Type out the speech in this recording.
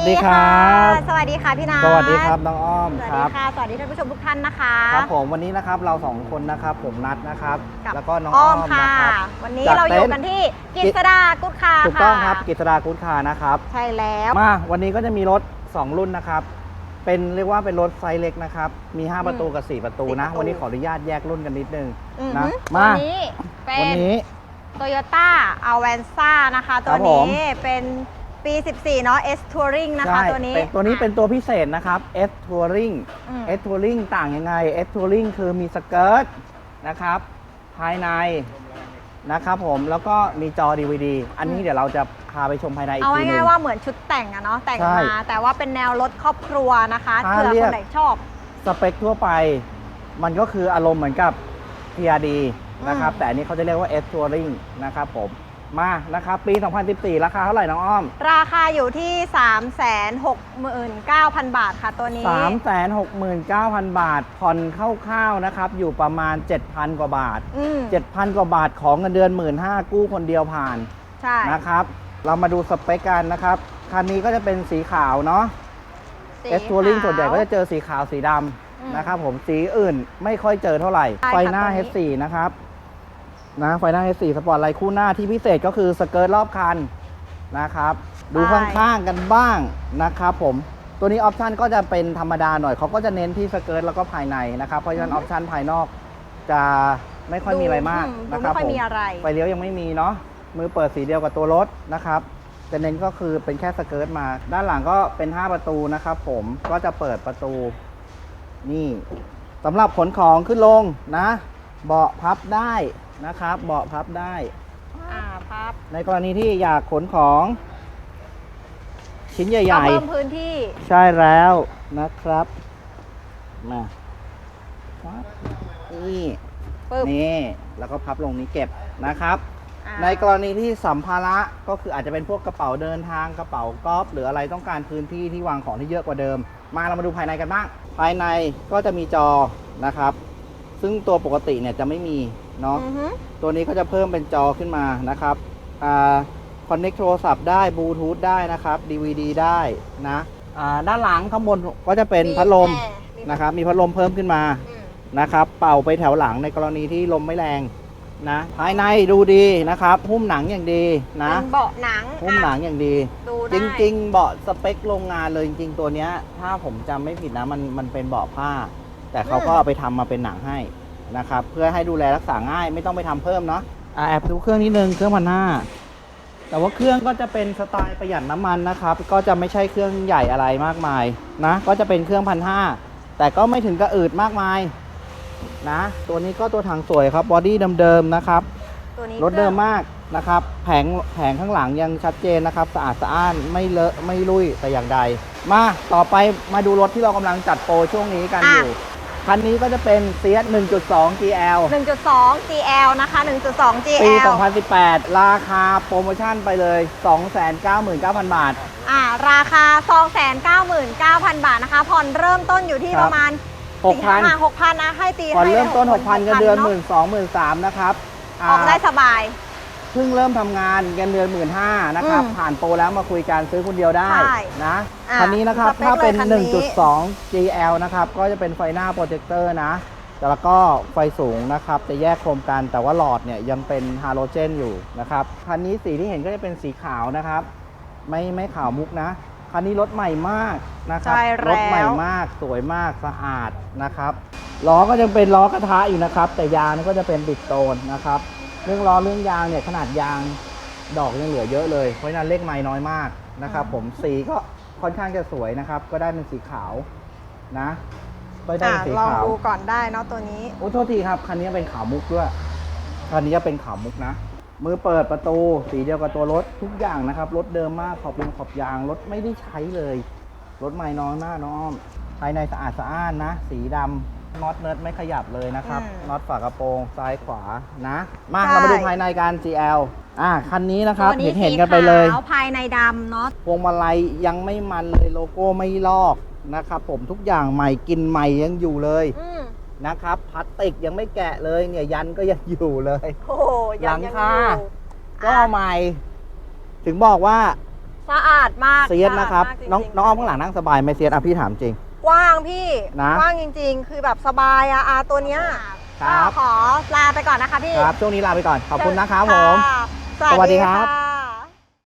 สวัสดีครับ สวัสดีค่ะพี่นัทสวัสดีครับน้องอ้อมสวัสคดีรับค่ะ สวัสดีท่านผู้ชมทุกท่านนะคะ ครับผมวันนี้นะครับเราสองคนนะครับผมนัดนะครับกับแล้วก็น้องอ้อ้ออมมค่ะนะครับวันนี้จากเราอยู่เต็นท์กันที่กิษดากุ๊ดคาถูกต้องะครับกิจดากุ๊ดคานะครับ ใช่แล้วมาวันนี้ก็จะมีรถ 2 รุ่นนะครับเป็นเรียกว่าเป็นรถไซส์เล็กนะครับ มี 5 ประตูกับ 4 ประตูนะสี่ประตูวันนี้ขออนุญาตแยกรุ่นกันนิดนึงอือนะหือมาตัวนี้เป็วันนนี้โตโยต้าอเวนซ่านะคะ ตัวครับผมนี้เป็น ปี 14 เนาะ S Touring นะคะใช่ตัวนี้ เป็นตัวนี้เป็นตัวพิเศษนะครับ S Touring อืม S Touring ต่างยังไง S Touring คือมีสเกิร์ตนะครับ ภายในนะครับผมแล้วก็มีจอ DVD อันนี้เดี๋ยวเราจะพาไปชมภายในอีกเอาทีหนึง่ายง ๆว่าเหมือนชุดแต่งอะเนาะแต่งใช่มา แต่ว่าเป็นแนวรถครอบครัวนะคะถ้าเผื่อเรียคก นไหนชอบ สเปคทั่วไป มันก็คืออารมณ์เหมือนกับ TRD นะครับ อืม แต่อันนี้เขาจะเรียกว่า S Touring นะครับผม มานะครับปี 2014 ราคาเท่าไหร่น้องอ้อม ราคาอยู่ที่ 369,000 บาทค่ะตัวนี้ 369,000 บาท ผ่อนคร่าวๆนะครับ อยู่ประมาณ 7,000 กว่าบาท อืม7,000 กว่าบาทของเงินเดือน 15,000กู้คนเดียวผ่านใช่ นะครับ เรามาดูสเปคกันนะครับ คันนี้ก็จะเป็นสีขาวเนาะ สี S Touring ขาว ส่วนใหญ่ก็จะเจอสีขาวสีดอืมำนะครับผมสีอื่นไม่ค่อยเจอเท่าไหร่ ใช่ค่ะไฟหน้า ตัวนี้ H4 นะครับ นะไฟหน้า H4 สปอร์ตไลท์คู่หน้าที่พิเศษก็คือสเกิร์ตรอบคันนะครับ ดูข้างๆกันบ้างนะครับผมตัวนี้ออปชันก็จะเป็นธรรมดาหน่อยเขาก็จะเน้นที่สเกิร์ตแล้วก็ภายในนะครับเพราะฉะนั้นออปชันภายนอกจะไม่ค่อยมีอะไรมากดูนะครับไม่ค่อยผมมีอะไรไฟเลี้ยวยังไม่มีเนาะมือเปิดสีเดียวกับตัวรถนะครับจะเน้นก็คือเป็นแค่สเกิร์ตมา ด้านหลังก็เป็น 5 ประตูนะครับผมก็จะเปิดประตูนี่สำหรับขนของขึ้นลงนะ เบาะพับได้นะครับ เบาะพับได้ อ่าพับในกรณีที่อยากขนของ ชิ้นใหก็ญ่ เพิ่มพื้นที่ ๆ ใช่แล้วนะครับ มาปั๊บนี่ปึ๊บนี่แล้วก็พับลงนี้เก็บนะครับ อ่าในกรณีที่สัมภาระก็คืออาจจะเป็นพวกกระเป๋าเดินทางกระเป๋ากอล์ฟหรืออะไรต้องการพื้นที่ที่วางของที่เยอะกว่าเดิม มาเรามาดูภายในกันบ้าง ภายในก็จะมีจอนะครับ ซึ่งตัวปกติเนี่ยจะไม่มีเนาะ อือฮึตัวนี้ก็จะเพิ่มเป็นจอขึ้นมานะครับอ่าคอนเน c t โทรศัพท์ได้บลูทูธได้นะครับ DVD ได้นะอ่าด้านหลังข้างบนก็จะเป็นพัดลมแอร์มีนะครับ มีพัดลมเพิ่มขึ้นมาอืมนะครับ เป่าไปแถวหลังในกรณีที่ลมไม่แรงนะ ภายในดูดีนะครับ หุ้มหนังอย่างดีนะ เป็นเบาะหนังหุ้มหนังอย่างดี ดูจได้ริง ๆ เบาะสเปคโรงงานเลยจริง ๆ ตัวเนี้ยถ้าผมจำไม่ผิดนะมันมันเป็นเบาะผ้า แต่เขาก็เอาไปทำมาเป็นหนังให้นะครับเพื่อให้ดูแลรักษาง่ายไม่ต้องไปทำเพิ่มเนาะอะแอบดูเครื่องนิดนึงเครื่องพันห้าแต่ว่าเครื่องก็จะเป็นสไตล์ประหยัดน้ำมันนะครับ ก็จะไม่ใช่เครื่องใหญ่อะไรมากมายนะ ก็จะเป็นเครื่องพันห้าแต่ก็ไม่ถึงกับอืดมากมายนะ ตัวนี้ก็ตัวถังสวยครับบอดี้เดิมๆนะครับตัวนี้รถเดิมมากนะครับ แผงแผงข้างหลังยังชัดเจนนะครับ สะอาดสะอ้านไม่เลอะไม่ลุยแต่อย่างใด มาต่อไปมาดูรถที่เรากำลังจัดโปรช่วงนี้กันอยู่ คันนี้ก็จะเป็น c ีย1.2 GL 1.2 GL นะคะ 1.2 ปี GL 2018 ราคาโปรโมชั่นไปเลย 299,000 บาท อ่า ราคา 299,000 บาทนะคะ ผ่อนเริ่มต้นอยู่ที่ครับ ประมาณ6,000 6,000นะให้ตีก่อนให้เริ่มต้น 6,000เงินเดือน6,000 12,000 13,000นะครับออกได้อ่าสบาย เพิ่งเริ่มทำงานเงินเดือน15,000นะครับ อืมผ่านโปรแล้วมาคุยกันซื้อคนเดียวได้ใช่นะอะคันนี้นะครับสเปคถ้าเป็น เลยคันนี้ 1.2 GL นะครับ ก็จะเป็นไฟหน้าโปรเจคเตอร์นะแต่แล้วก็ไฟสูงนะครับ จะแยกโคมกันแต่ว่าหลอดเนี่ยยังเป็นฮาโลเจนอยู่นะครับ คันนี้สีที่เห็นก็จะเป็นสีขาวนะครับ ไม่ไม่ขาวมุกนะ คันนี้รถใหม่มากนะครับ ใช่แล้ว รถใหม่มากสวยมากสะอาดนะครับ ล้อก็ยังเป็นล้อกระทะอยู่นะครับ แต่ยางนี่ก็จะเป็นบิดโตนนะครับ เรื่องล้อเรื่องยางเนี่ยขนาดยางดอกยังเหลือเยอะเลย เพราะฉะนั้นเลขไม้น้อยมากนะครับ ผมสีก็ค่อนข้างจะสวยนะครับ ก็ได้เป็นสีขาวนะก็ได้อะเป็นสีลองขาวดูก่อนได้เนาะตัวนี้ โอ้โทษทีครับคันนี้เป็นขาวมุกด้วยคันนี้จะเป็นขาวมุกนะ มือเปิดประตูสีเดียวกับตัวรถทุกอย่างนะครับรถเดิมมากขอบยงขอบยางรถไม่ได้ใช้เลย รถใหม่น้อยมากน้องอ้อมภายในสะอาดสะอ้านนะ สีดำ น็อตเนิร์ดไม่ขยับเลยนะครับอืมน็อตฝากระโปรงซ้ายขวานะ มาใช่ เรามาดูภายในการ GL อ่าคันนี้นะครับตัวเห็นสีเห็นกันไปเลยขาวภายในดำเนาะ พวงมาลัยยังไม่มันเลยโลโก้ไม่ลอกนะครับผมทุกอย่างใหม่กินใหม่ยังอยู่เลยอืมนะครับพลาสติกยังไม่แกะเลยเนี่ยยันก็ยังอยู่เลย โอ้โหหลังยังคาอยู่ก็ใหม่ ถึงบอกว่าสะอาดมากเซียสนะครับ สอาดมากจริงๆน้องน้องอ้อมข้างหลังนั่งสบายไหมเซียสอะพี่ถามจริง กว้างพี่ นะกว้างจริง ๆ คือแบบสบายอะอาตัวเนี้ยครับ ก็ขอลาไปก่อนนะคะพี่ครับ ช่วงนี้ลาไปก่อน ขอบคุณนะครับผมค่ะสวัสดีครับะ